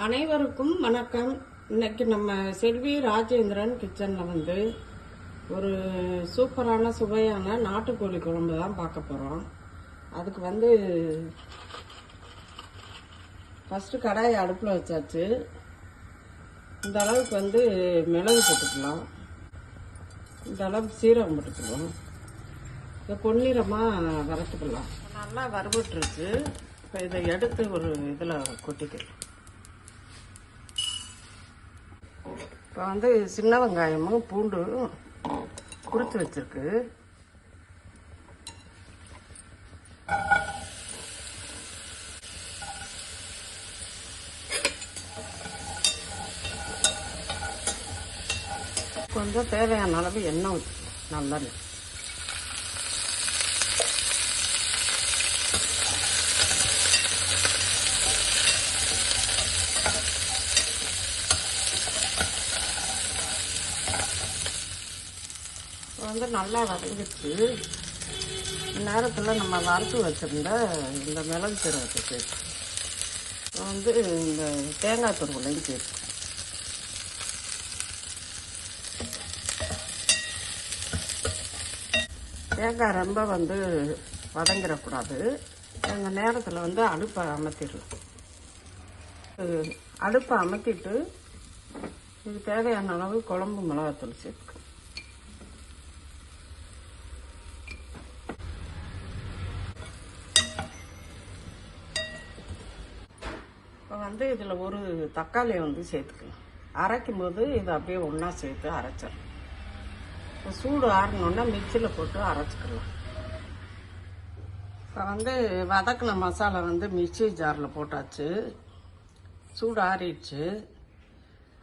அனைவருக்கும் வணக்கம். இன்னைக்கு நம்ம செல்வி ராஜேந்திரன் கிச்சனில் வந்து ஒரு சூப்பரான சுவையான நாட்டுக்கோழி குழம்பு தான் பார்க்க போகிறோம் அதுக்கு வந்து ஃபஸ்ட்டு கடாயை அடுப்பில் வச்சாச்சு. இந்த அளவுக்கு வந்து மிளகு போட்டுக்கலாம். இந்த அளவுக்கு சீரகம் போட்டுக்கலாம். இதை பொன்னிறமாக வறுத்துக்கலாம். நல்லா வறுபட்டுருச்சு. இப்போ இதை எடுத்து ஒரு இதில் கொட்டிக்கலாம். இப்போ வந்து சின்ன வெங்காயமும் பூண்டும் கொடுத்து வச்சிருக்கு. கொஞ்சம் தேவையான அளவு எண்ணெய் ஊற்றிக்கலாம் நல்லெண்ணெய். இப்போ வந்து நல்லா வதங்கிடுச்சு நேரத்தில் நம்ம வறுத்து வச்சுருந்த இந்த மிளகு சீரகத்தை சேர்த்து வந்து இந்த தேங்காய் துருவலையும் சேர்த்து. தேங்காய் ரொம்ப வந்து வதங்கிடக்கூடாது. அந்த நேரத்தில் வந்து அடுப்பை அமர்த்திடலாம் அடுப்பை அமர்த்திட்டு இது தேவையான அளவு குழம்பு மிளகாத்தூள் சேர்த்து வந்து இதில் ஒரு தக்காளியை வந்து சேர்த்துக்கலாம். அரைக்கும் போது இதை அப்படியே ஒன்றா சேர்த்து அரைச்சிடலாம். இப்போ சூடு ஆறினோன்னா மிக்சியில் போட்டு அரைச்சிக்கலாம். இப்போ வந்து வதக்கின மசாலா வந்து மிக்சி ஜாரில் போட்டாச்சு. சூடு ஆறிடுச்சு.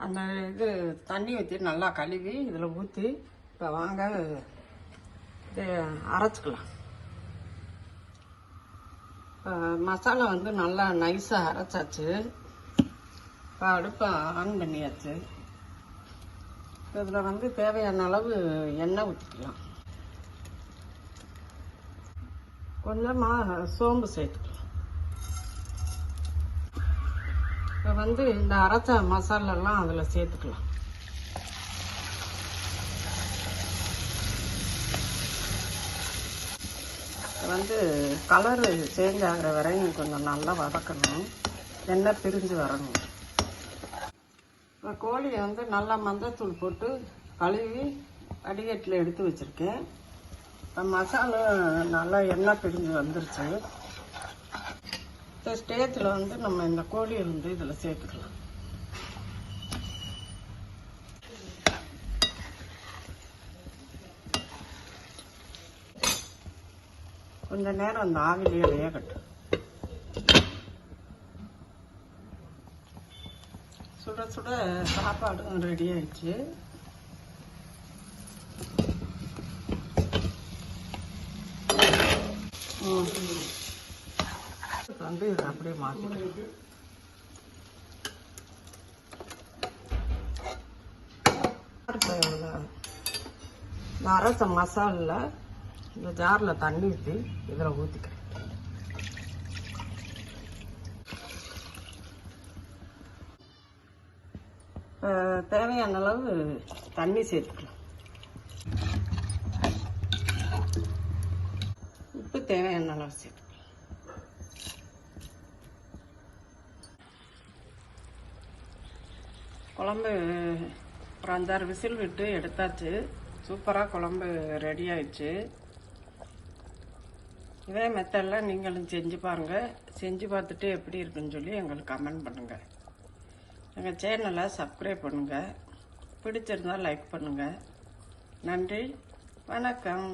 அந்த இது தண்ணி ஊற்றி நல்லா கழுவி இதில் ஊற்றி இப்போ வாங்க இது அரைச்சிக்கலாம். மசாலா வந்து நல்லா நைஸாக அரைச்சாச்சு. இப்போ அடுப்பை ஆன் பண்ணியாச்சு. இதில் வந்து தேவையான அளவு எண்ணெய் ஊற்றிக்கலாம் கொஞ்சமாக சோம்பு சேர்த்துக்கலாம். இப்போ வந்து இந்த அரைச்ச மசாலெல்லாம் அதில் சேர்த்துக்கலாம். வந்து கலர் சேஞ்ச் ஆகிற வரையும் கொஞ்சம் நல்லா வதக்கணும். எண்ணெய் பிரிஞ்சு வரணும். இப்போ கோழியை வந்து நல்லா மஞ்சத்தூள் போட்டு கழுவி அடிகட்டில் எடுத்து வச்சுருக்கேன். இப்போ மசாலா நல்லா எண்ணெய் பிரிஞ்சு வந்துருச்சு. இந்த ஸ்டேஜில் வந்து நம்ம இந்த கோழியை வந்து இதில் சேர்த்துக்கலாம். கொஞ்ச நேரம் அந்த ஆவிலேயே வேகட்டும். சுட சுட சாப்பாடும் ரெடி ஆயிடுச்சு. வந்து இதை அப்படியே மாற்றிக்கலாம் இந்த அரைச்ச மசாலில் இந்த ஜாரில் தண்ணி ஊற்றி இதில் ஊற்றிக்கிறேன் தேவையான அளவு தண்ணி சேர்த்துக்கலாம். உப்பு தேவையான அளவு சேர்த்துக்கலாம். குழம்பு ஒரு அஞ்சாறு விசில் விட்டு எடுத்தாச்சு. சூப்பராக குழம்பு ரெடி ஆயிடுச்சு. இதே மெத்தடில் நீங்களும் செஞ்சு பாருங்கள் செஞ்சு பார்த்துட்டு எப்படி இருக்குன்னு சொல்லி எங்களுக்கு கமெண்ட் பண்ணுங்கள் எங்கள் சேனலை சப்ஸ்கிரைப் பண்ணுங்கள் பிடிச்சிருந்தா லைக் பண்ணுங்கள் நன்றி. வணக்கம்.